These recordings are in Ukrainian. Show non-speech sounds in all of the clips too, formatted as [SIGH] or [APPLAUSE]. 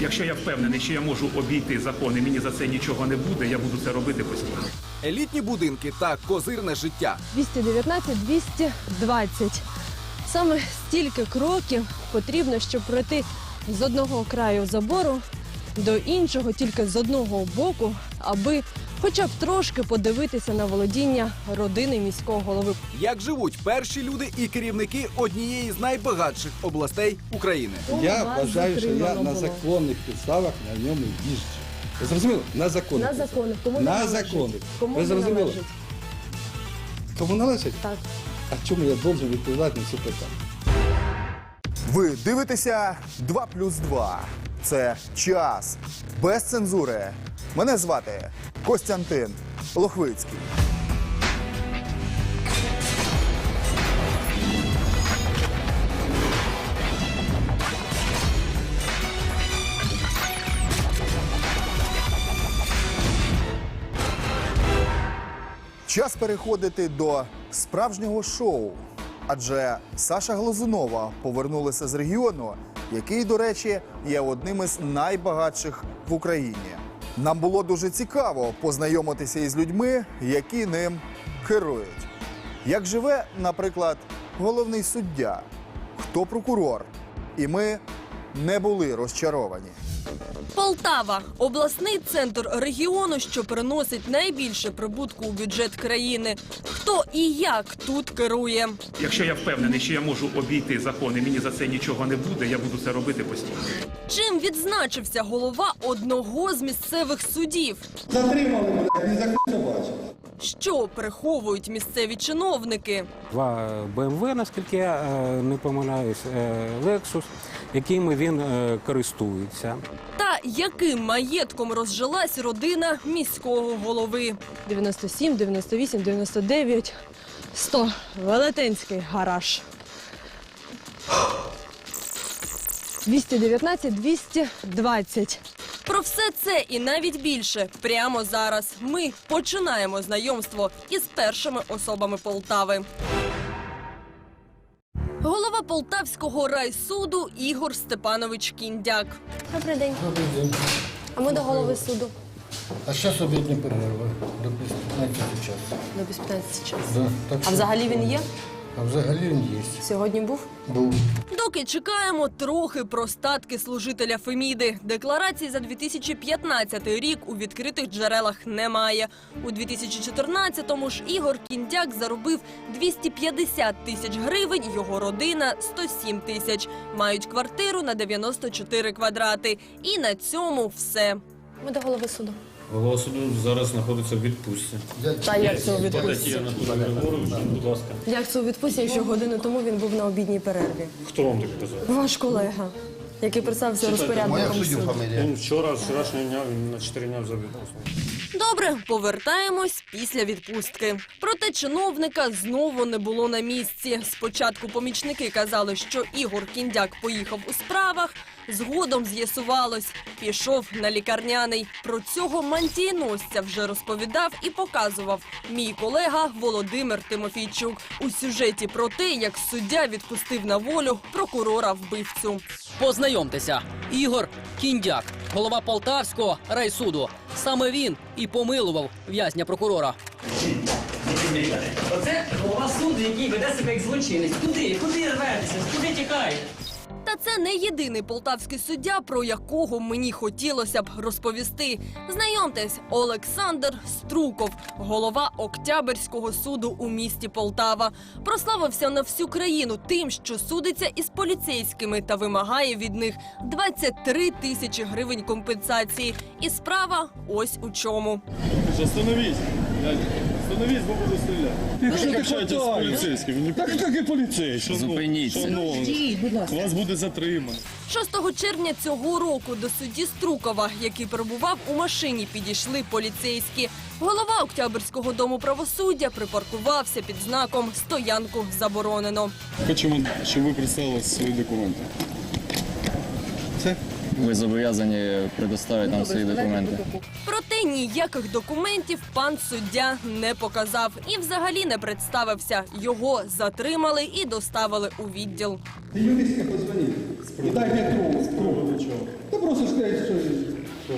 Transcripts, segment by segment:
Якщо я впевнений, що я можу обійти закон і мені за це нічого не буде, я буду це робити постійно. Елітні будинки та козирне життя. 219-220. Саме стільки кроків потрібно, щоб пройти з одного краю забору до іншого, тільки з одного боку, аби хоча б трошки подивитися на володіння родини міського голови. Як живуть перші люди і керівники однієї з найбагатших областей України. Я вважаю, що я на законних підставах на ньому їжджу. Ви зрозуміли? На законних. На підставах. законних. Кому не На належить? законних. Кому Ви не зрозуміли? належить? Кому належить? Так. А чому я должен відповідати на ці питання? Ви дивитеся 2 плюс 2. Це час без цензури. Мене звати Костянтин Лохвицький. Час переходити до справжнього шоу. Адже Саша Глазунова повернулася з регіону, який, до речі, є одним із найбагатших в Україні. Нам було дуже цікаво познайомитися із людьми, які ним керують. Як живе, наприклад, головний суддя, хто прокурор. І ми не були розчаровані. Полтава обласний центр регіону, що приносить найбільше прибутку у бюджет країни. Хто і як тут керує? Якщо я впевнений, що я можу обійти закон і мені за це нічого не буде, я буду це робити постійно. Чим відзначився голова одного з місцевих судів? Затримали мене, ні за не. Що приховують місцеві чиновники? Два BMW, наскільки я е, не помиляюсь, е, Lexus, якими він е, користується. Та яким маєтком розжилась родина міського голови? 97, 98, 99, 100. Велетенський гараж. 219, 220. Про все це і навіть більше прямо зараз. Ми починаємо знайомство із першими особами Полтави. Голова Полтавського райсуду Ігор Степанович Кіндяк. Добрий день. Добрий день. А ми до голови суду. А зараз обідня перерва до 15 часу. До без 15 час. Да, так А що- взагалі він є? А взагалі він є. Сьогодні був? Був. Доки чекаємо трохи про статки служителя Феміди. Декларації за 2015 рік у відкритих джерелах немає. У 2014-му ж Ігор Кіндяк заробив 250 тисяч гривень, його родина 107 тисяч. Мають квартиру на 94 квадрати. І на цьому все. Ми до голови суду. Голова суду зараз знаходиться в відпустці. Та як це у відпустці? Анатолій Григорович, будь ласка. Як це у відпустці, якщо годину тому він був на обідній перерві? Хто вам так казав? Ваш колега, який представився розпорядником суду. Він вчора, з вчорашнього дня, він на 4 дня взяв відпустку. Добре, повертаємось після відпустки. Проте чиновника знову не було на місці. Спочатку помічники казали, що Ігор Кіндяк поїхав у справах. Згодом з'ясувалось, пішов на лікарняний. Про цього мантієносця вже розповідав і показував мій колега Володимир Тимофійчук у сюжеті про те, як суддя відпустив на волю прокурора вбивцю. Познайомтеся, Ігор Кіндяк, голова Полтавського райсуду. Саме він і помилував в'язня прокурора. Оце голова суду, який веде себе як злочинець. Куди? Куди рветеся? Куди тікаєте? Це не єдиний полтавський суддя, про якого мені хотілося б розповісти. Знайомтесь, Олександр Струков, голова Октябрьського суду у місті Полтава. Прославився на всю країну тим, що судиться із поліцейськими та вимагає від них 23 тисячі гривень компенсації. І справа ось у чому. Остановись! Остановись, бо буду стріляти. Якщо ти хватаєш. Так хто такий поліцейський? Зупиніться. Вас буде затримано. 6 червня цього року до судді Струкова, який перебував у машині, підійшли поліцейські. Голова Октябрьського дому правосуддя припаркувався під знаком «Стоянку заборонено». Хочемо, щоб ви представили свої документи. Ви зобов'язані предоставити нам свої документи. Проте ніяких документів пан суддя не показав і взагалі не представився. Його затримали і доставили у відділ. Ти юристка позвонив. І дай мені трубку. Трубку чого? Та просто просто що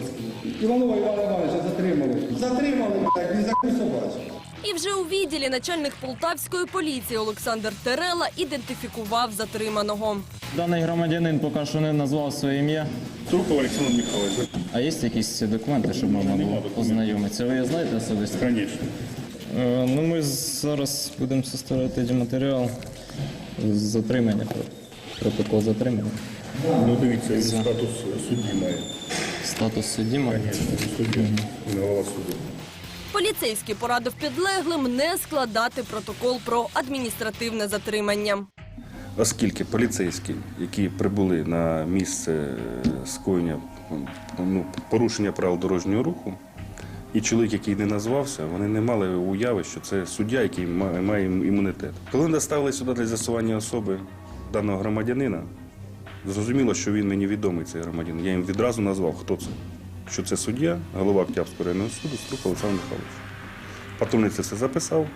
Іванова Івана Івановича затримали. Затримали, так, він закусувався. І вже у відділі начальник полтавської поліції Олександр Терела ідентифікував затриманого. Даний громадянин поки що не назвав своє ім'я. Труков Олександр Михайлович. А є якісь документи, щоб можна було ознайомитися? Ви знаєте особисто? Звісно. Е, Ну, ми зараз будемо составляти матеріал з затримання, протокол затримання. Ну дивіться, він статус судді має. Статус судді має. Звісно, Судді, голова суду. Поліцейський порадив підлеглим не складати протокол про адміністративне затримання. Оскільки поліцейські, які прибули на місце е, скоєння ну, порушення правил дорожнього руху, і чоловік, який не назвався, вони не мали уяви, що це суддя, який має імунітет. Коли доставили сюди для з'ясування особи даного громадянина, зрозуміло, що він мені відомий, цей громадянин. Я їм відразу назвав, хто це. Що це суддя, голова Октябрського районного суду, Струк Олександр Михайлович. Патрульний це все записав.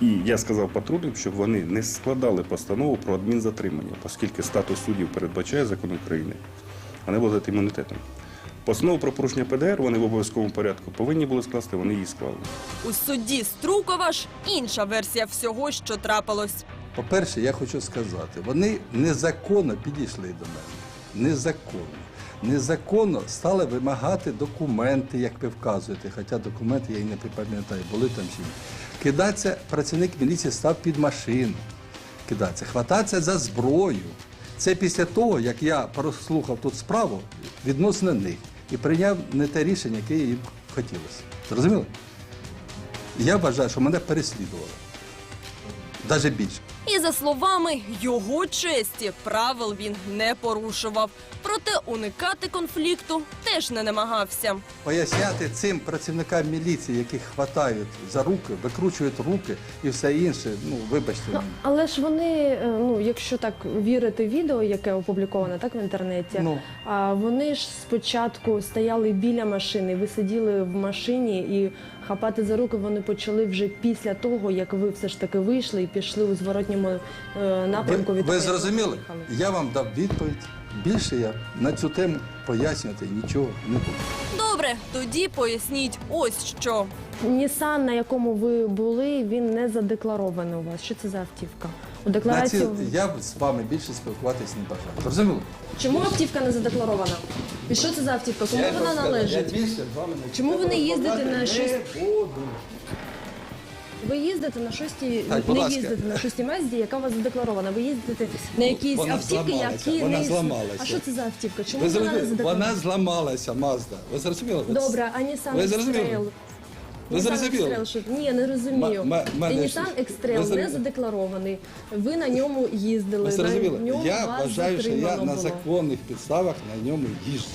І я сказав патрульним, щоб вони не складали постанову про адмінзатримання, оскільки статус суддів передбачає закон України, а не володіти імунітетом. Постанову про порушення ПДР вони в обов'язковому порядку повинні були скласти, вони її склали. У судді Струкова ж інша версія всього, що трапилось. По-перше, я хочу сказати, вони незаконно підійшли до мене. Незаконно. Незаконно стали вимагати документи, як ви вказуєте, хоча документи я і не пам'ятаю, були там чи ні. Кидатися, працівник міліції став під машину. Кидатися, хвататися за зброю. Це після того, як я прослухав тут справу відносно них і прийняв не те рішення, яке їм хотілося. Зрозуміли? Я вважаю, що мене переслідували. Навіть більше. І за словами його честі, правил він не порушував. Проте уникати конфлікту теж не намагався. Поясняти цим працівникам міліції, яких хватають за руки, викручують руки і все інше. Ну, вибачте. Ну, але ж вони, е, ну якщо так вірити відео, яке опубліковане так в інтернеті, Ну. а вони ж спочатку стояли біля машини, ви сиділи в машині і хапати за руки вони почали вже після того, як ви все ж таки вийшли і пішли у зворотньому е, напрямку ви, від ви як зрозуміли? Я вам дав відповідь. Більше я на цю тему пояснювати нічого не буду. Добре, тоді поясніть ось що. Нісан, на якому ви були, він не задекларований у вас. Що це за автівка? У На декларації ці, я з вами більше спілкуватись не бажаю. Зрозуміло? чому автівка не задекларована? І що це за автівка? Кому вона належить? Я більше з вами не Чому ви не їздите на шість? Ви їздите на шостій, Так, будь не ласка. їздите на шостій Мазді, яка у вас задекларована. Ви їздите на якісь Вона автівки, зламалася, які вона не існують. зламалася. А що це за автівка? Чому Ви вона не зрозуміли? задекларована? Вона зламалася, Мазда. Ви зрозуміли? Ви Добре, а Nissan Ви зрозуміли? X-Trail? Ви зрозуміли? Ні, я не розумію. М- м- мене щось- ви X-Trail не зрозуміли? задекларований. Ви на ньому їздили. Ви на зрозуміли? ньому Я вас вважаю, що я затримано на було. законних підставах на ньому їжджу.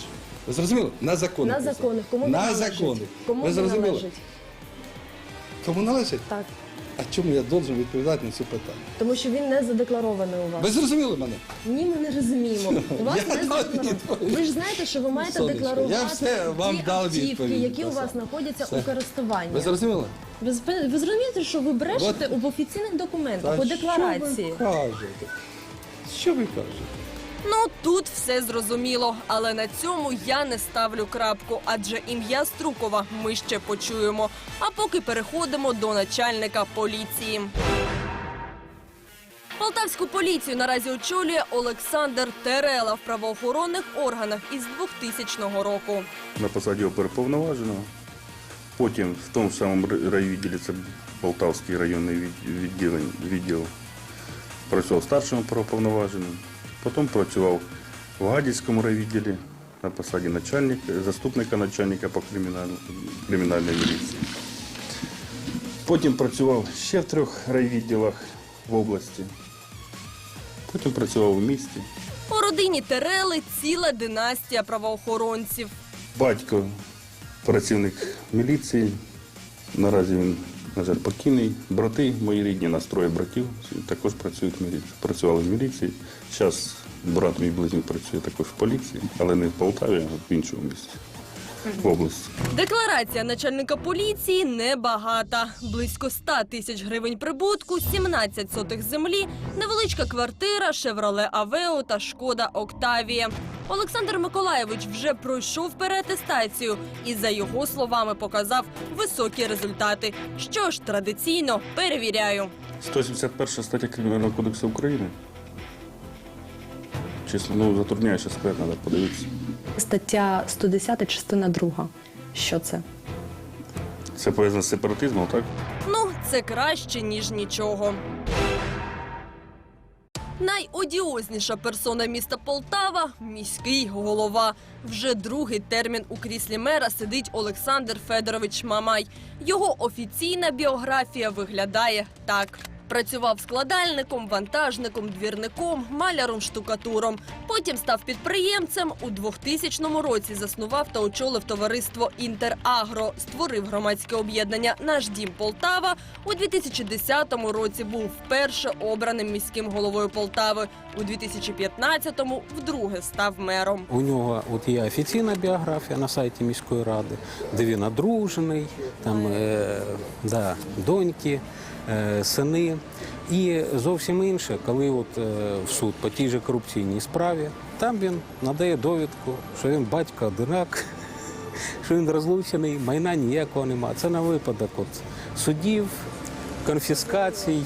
Ви зрозуміли? На законних На підставах. законних. Кому він на належить? законних. Кому Ви він зрозуміли? належить? Кому належить? Так. А чому я должен відповідати на ці питання? Тому що він не задекларований у вас. Ви зрозуміли мене? Ні, ми не розуміємо. У вас не задекларовано. Ви ж знаєте, що ви маєте Сонечко, декларувати я все вам ті дав автівки, відповідь. які у Все. вас знаходяться Все. у користуванні. Ви зрозуміли? Ви, зп- ви зрозумієте, що ви брешете в офіційних документах, по декларації. Що ви кажете? Що ви кажете? Ну тут все зрозуміло, але на цьому я не ставлю крапку, адже ім'я Струкова ми ще почуємо. А поки переходимо до начальника поліції. Полтавську поліцію наразі очолює Олександр Терела в правоохоронних органах із 2000 року. на посаді оперповноваженого. Потім в тому самому райвідділі, це Полтавський районний від- відділень, відділ, працював старшим оперповноваженим. Потім працював в Гадівському райвідділі на посаді начальника, заступника начальника по кримінальній, кримінальній міліції. Потім працював ще в трьох райвідділах в області. Потім працював у місті. У родині Терели ціла династія правоохоронців. Батько працівник міліції. Наразі він, на жаль, покійний. Брати мої рідні, нас троє братів, також працюють в міліції. Працювали в міліції. Зараз брат мій близнюк працює також в поліції, але не в Полтаві, а в іншому місці, в області. Декларація начальника поліції небагата. Близько 100 тисяч гривень прибутку, 17 сотих землі, невеличка квартира, Шевроле Авео та Шкода Октавія. Олександр Миколаєвич вже пройшов переатестацію і, за його словами, показав високі результати. Що ж, традиційно перевіряю. 171 стаття Кримінального кодексу України. Чесно, ну затрудняє склад, треба подивитися. Стаття 110, частина 2. Що це? Це пов'язано з сепаратизмом, так? Ну, це краще, ніж нічого. Найодіозніша персона міста Полтава міський голова. Вже другий термін у кріслі мера сидить Олександр Федорович Мамай. Його офіційна біографія виглядає так. Працював складальником, вантажником, двірником, маляром, штукатуром. Потім став підприємцем. У 2000 році заснував та очолив товариство Інтерагро, створив громадське об'єднання Наш дім Полтава. У 2010 році був вперше обраним міським головою Полтави. У 2015-му вдруге став мером. У нього от є офіційна біографія на сайті міської ради, де він одружений, там е, да, доньки, сини. І зовсім інше, коли от е, в суд по тій же корупційній справі, там він надає довідку, що він батько одинак, [LAUGHS] що він розлучений, майна ніякого нема. Це на випадок от, судів, конфіскацій,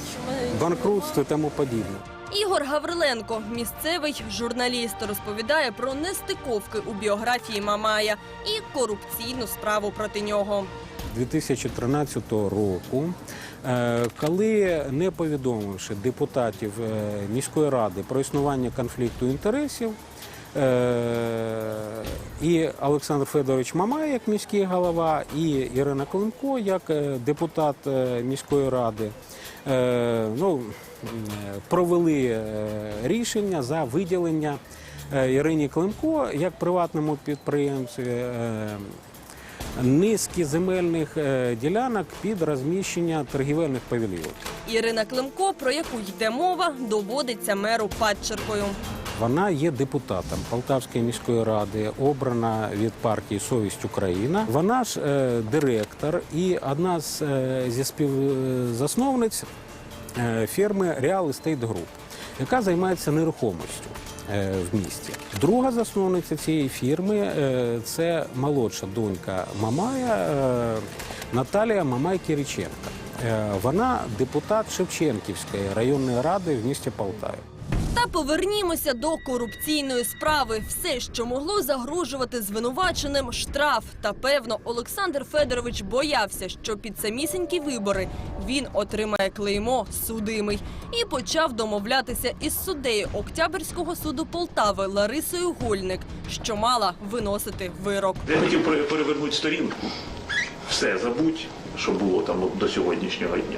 банкрутств і тому подібне. Ігор Гавриленко, місцевий журналіст, розповідає про нестиковки у біографії Мамая і корупційну справу проти нього. 2013 року, е, коли не повідомивши депутатів е, міської ради про існування конфлікту інтересів, е, і Олександр Федорович Мамай як міський голова, і Ірина Климко як е, депутат е, міської ради, е, ну, е, провели е, рішення за виділення е, Ірині Климко як приватному підприємцю. Низки земельних е, ділянок під розміщення торгівельних павільйонів. Ірина Климко, про яку йде мова, доводиться меру падчеркою. Вона є депутатом Полтавської міської ради, обрана від партії Совість Україна. Вона ж е, директор і одна з е, зі співзасновниць е, фірми Real Estate Group, яка займається нерухомістю. Е, В місті друга засновниця цієї фірми е, це молодша донька Мамая е, Наталія Мамай Кириченка. Вона депутат Шевченківської районної ради в місті Полтаві. Повернімося до корупційної справи. Все, що могло загрожувати звинуваченим, штраф. Та певно, Олександр Федорович боявся, що під самісінькі вибори він отримає клеймо судимий і почав домовлятися із суддею Октябрьського суду Полтави Ларисою Гольник, що мала виносити вирок. Я хотів пере- перевернути сторінку. Все, забудь, що було там до сьогоднішнього дня.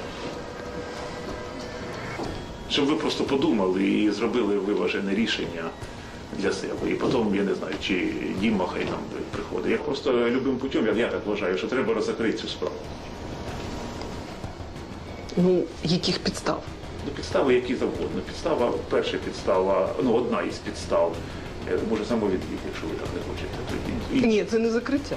Щоб ви просто подумали і зробили виважене рішення для себе. І потім, я не знаю, чи Діма хай нам приходить. Я просто любим путем, я, я так вважаю, що треба розкрити цю справу. Ну, яких підстав? Ну, підстави які завгодно. Підстава, перша підстава, ну одна із підстав. Е, Може самовідвід, якщо ви так не хочете. Тоді Ні, це не закриття.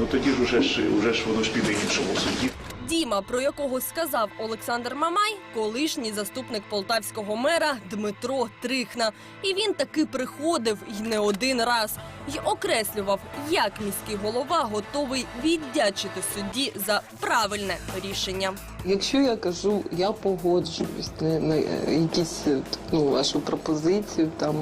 Ну тоді ж уже ж уже ж воно ж піде іншому суді. Діма, про якого сказав Олександр Мамай, колишній заступник полтавського мера Дмитро Трихна. І він таки приходив й не один раз й окреслював, як міський голова готовий віддячити судді за правильне рішення. Якщо я кажу, я погоджуюсь на, на якісь ну, вашу пропозицію, там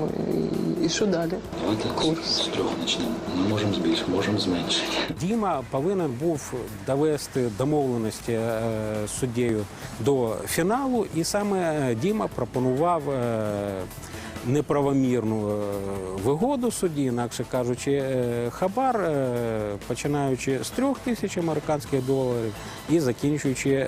і, і що далі? Давайте з трьох почнемо. Ми можемо збільшити, можемо зменшити. Діма повинен був довести домовленості е, суддєю до фіналу, і саме е, Діма пропонував е, неправомірну е, вигоду судді, інакше кажучи, е, хабар, е, починаючи з трьох тисяч американських доларів і закінчуючи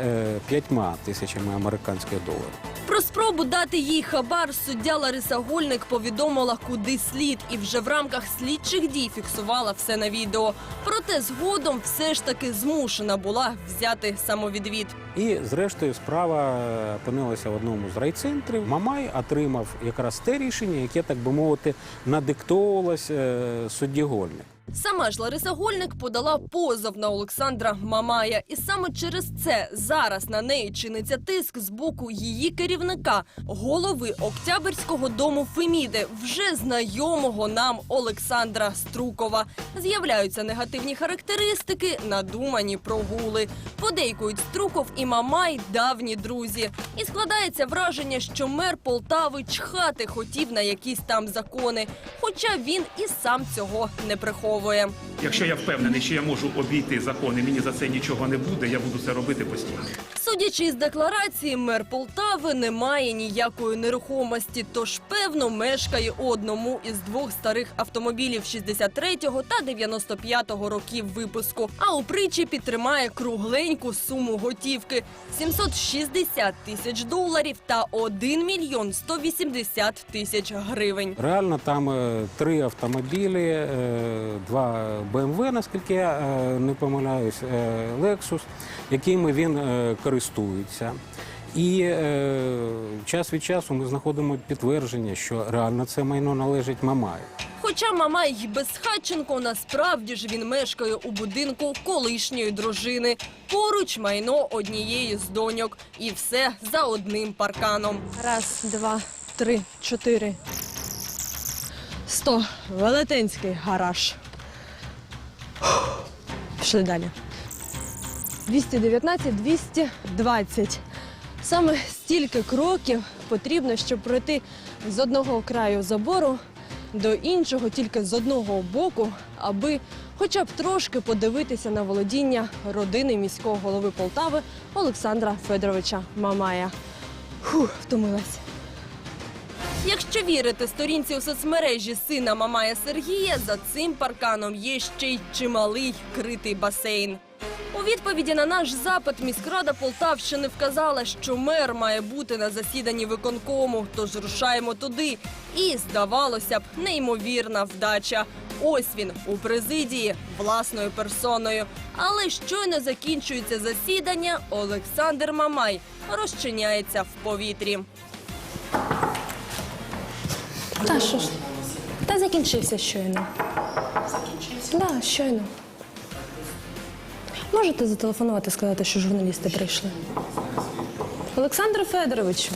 п'ятьма тисячами американських доларів. Про спробу дати їй хабар суддя Лариса Гольник повідомила, куди слід, і вже в рамках слідчих дій фіксувала все на відео. Проте згодом все ж таки змушена була взяти самовідвід. І зрештою справа опинилася в одному з райцентрів. Мамай отримав якраз те рішення, яке, так би мовити, надиктовувалось е, судді Гольник. Сама ж Лариса Гольник подала позов на Олександра Мамая, і саме через це зараз на неї чиниться тиск з боку її керівника, голови Октябрьського дому Феміди, вже знайомого нам Олександра Струкова. З'являються негативні характеристики, надумані прогули. Подейкують Струков і Мамай давні друзі. І складається враження, що мер Полтави чхати хотів на якісь там закони, хоча він і сам цього не приховує. Якщо я впевнений, що я можу обійти закони, мені за це нічого не буде, я буду це робити постійно. Судячи із декларації, мер Полтави не має ніякої нерухомості, тож певно мешкає у одному із двох старих автомобілів 63-го та 95-го років випуску. А у причепі тримає кругленьку суму готівки 760 тисяч доларів та 1 мільйон 180 тисяч гривень. Реально там е, три автомобілі, е, два BMW, наскільки я е, не помиляюсь, е, Lexus, якими він е, користується. І е, час від часу ми знаходимо підтвердження, що реально це майно належить Мамаю. Хоча Мамай й безхатченко, насправді ж він мешкає у будинку колишньої дружини. Поруч майно однієї з доньок. І все за одним парканом. Раз, два, три, чотири. Сто. Велетенський гараж. Пішли далі. 219, 220. Саме стільки кроків потрібно, щоб пройти з одного краю забору до іншого тільки з одного боку, аби хоча б трошки подивитися на володіння родини міського голови Полтави Олександра Федоровича Мамая. Фух, втомилась. Якщо вірити сторінці у соцмережі сина Мамая Сергія, за цим парканом є ще й чималий критий басейн. У відповіді на наш запит міськрада Полтавщини вказала, що мер має бути на засіданні виконкому, тож рушаємо туди. І здавалося б, неймовірна вдача. Ось він у президії власною персоною. Але щойно закінчується засідання, Олександр Мамай розчиняється в повітрі. Та що ж? Та закінчився щойно. Закінчився? Так, да, щойно. Можете зателефонувати, сказати, що журналісти прийшли? Олександр Федоровичу.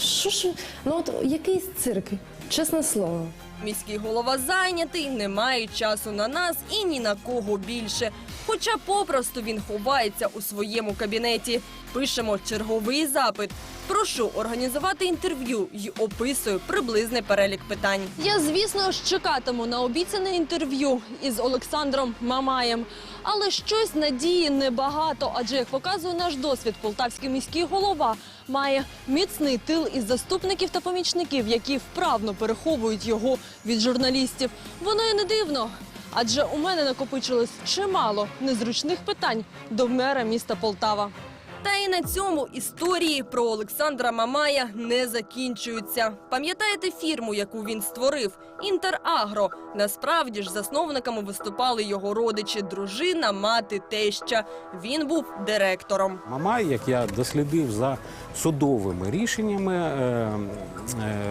Що ж, ну от якийсь цирк, чесне слово. Міський голова зайнятий, не має часу на нас і ні на кого більше. Хоча попросту він ховається у своєму кабінеті. Пишемо черговий запит. Прошу організувати інтерв'ю і описую приблизний перелік питань. Я, звісно чекатиму на обіцяне інтерв'ю із Олександром Мамаєм. Але щось надії небагато, адже як показує наш досвід, полтавський міський голова має міцний тил із заступників та помічників, які вправно переховують його від журналістів. Воно і не дивно. Адже у мене накопичилось чимало незручних питань до мера міста Полтава. Та і на цьому історії про Олександра Мамая не закінчуються. Пам'ятаєте фірму, яку він створив? Інтерагро. Насправді ж засновниками виступали його родичі, дружина, мати, теща. Він був директором. Мамай, як я дослідив за судовими рішеннями е, е,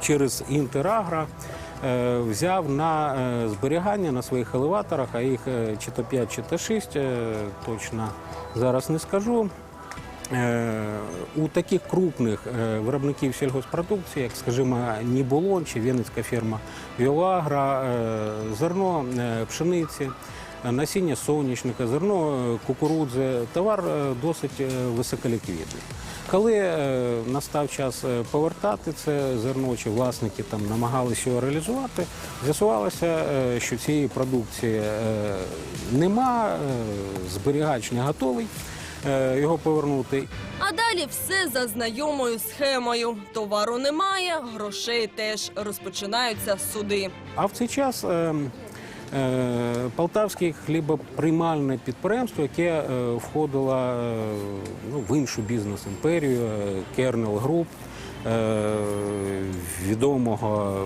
через Інтерагра, е, взяв на е, зберігання на своїх елеваторах, а їх е, чи то 5, чи то 6, е, точно зараз не скажу. Е, У таких крупних е, виробників сільгоспродукції, як, скажімо, Ніболон чи Вінницька фірма Віоагра, е, зерно е, пшениці, е, насіння соняшника, зерно е, кукурудзи, товар е, досить е, високоліквідний. Коли е, настав час е, повертати це зерно, чи власники там намагалися його реалізувати, з'ясувалося, е, що цієї продукції е, нема, е, зберігач не готовий е, його повернути. А далі все за знайомою схемою. Товару немає, грошей теж розпочинаються суди. А в цей час е, е, Полтавське хлібоприймальне підприємство, яке е, входило е, ну, в іншу бізнес-імперію, Кернел Груп, е, відомого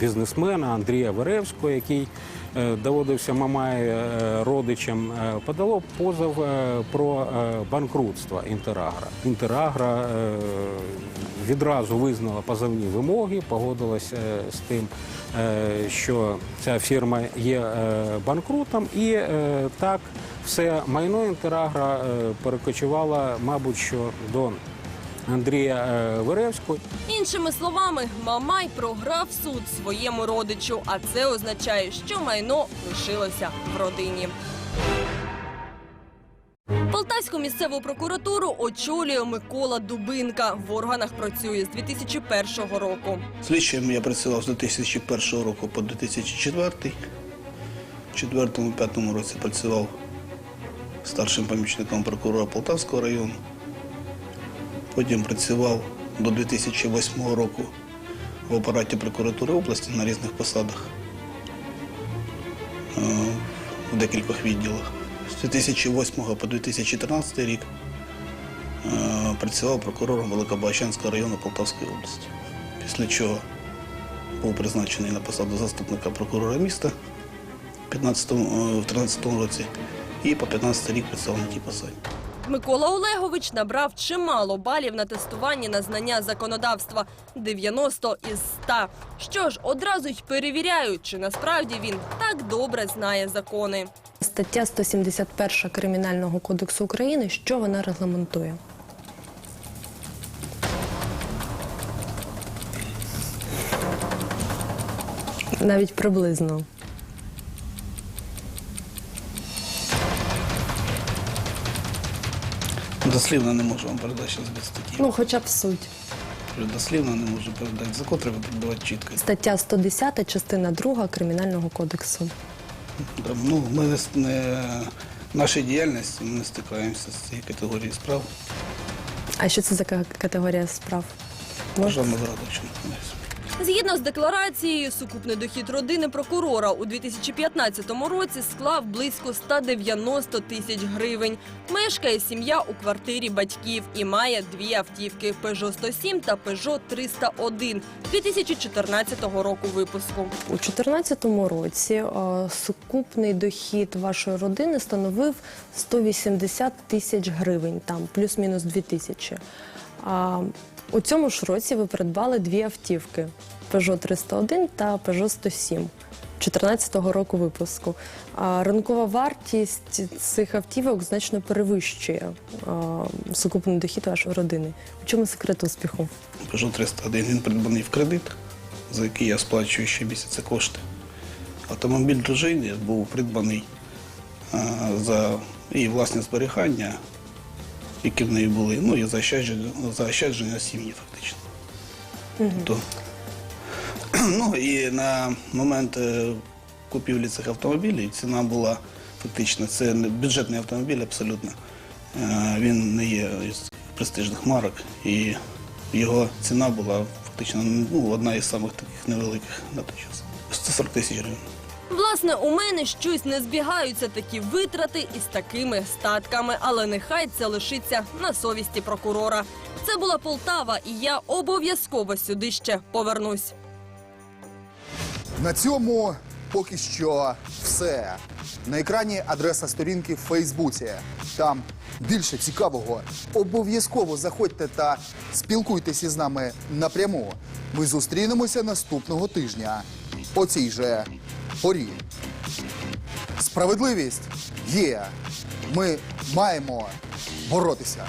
бізнесмена Андрія Веревського, який е, доводився Мамай е, родичем, е, подало позов е, про е, банкрутство Інтерагра. Інтерагра е, відразу визнала позовні вимоги, погодилась е, з тим, е, що ця фірма є е, банкрутом, і е, так все майно Інтерагра е, перекочувало, мабуть, що до Андрія е, Веревського. Іншими словами, Мамай програв суд своєму родичу, а це означає, що майно лишилося в родині. Полтавську місцеву прокуратуру очолює Микола Дубинка. В органах працює з 2001 року. Слідчим я працював з 2001 року по 2004. У 2004-2005 році працював старшим помічником прокурора Полтавського району. Потім працював до 2008 року в апараті прокуратури області на різних посадах е, в декількох відділах. З 2008 по 2014 рік е, працював прокурором Великобачанського району Полтавської області. Після чого був призначений на посаду заступника прокурора міста в 15 е, в 13 році і по 15 рік працював на тій посаді. Микола Олегович набрав чимало балів на тестуванні на знання законодавства 90 із 100. Що ж, одразу й перевіряють, чи насправді він так добре знає закони. Стаття 171 Кримінального кодексу України, що вона регламентує? Навіть приблизно. Дослівно не можу вам передати зараз без статті. Ну, хоча б суть. Дослівно не можу передати. Закон треба передавати чітко. Стаття 110, частина 2 Кримінального кодексу. Ну, ми не, не нашій діяльності ми не стикаємося з цією категорією справ. А що це за категорія справ? Державна зрада, якщо не. Згідно з декларацією, сукупний дохід родини прокурора у 2015 році склав близько 190 тисяч гривень. Мешкає сім'я у квартирі батьків і має дві автівки – Peugeot 107 та Peugeot 301 2014 року випуску. У 2014 році е, сукупний дохід вашої родини становив 180 тисяч гривень, там плюс-мінус 2 тисячі. У цьому ж році ви придбали дві автівки Peugeot 301 та Peugeot 107. 2014 року випуску. А ринкова вартість цих автівок значно перевищує е, сукупний дохід вашої родини. У чому секрет успіху? Peugeot 301 він придбаний в кредит, за який я сплачую щомісяця кошти. Автомобіль дружини був придбаний а, за її власне зберігання, які в неї були, ну і заощадження, заощадження сім'ї фактично. То, [CLEARS THROAT] ну і на момент е, купівлі цих автомобілів ціна була фактично, це бюджетний автомобіль абсолютно. Е, Він не є із престижних марок, і його ціна була фактично ну, одна із самих таких невеликих на той час. 140 тисяч гривень. Власне, у мене щось не збігаються такі витрати із такими статками, але нехай це лишиться на совісті прокурора. Це була Полтава, і я обов'язково сюди ще повернусь. На цьому поки що все. На екрані адреса сторінки в Фейсбуці. Там більше цікавого. Обов'язково заходьте та спілкуйтеся із нами напряму. Ми зустрінемося наступного тижня. О цій же порі. Справедливість є. Ми маємо боротися.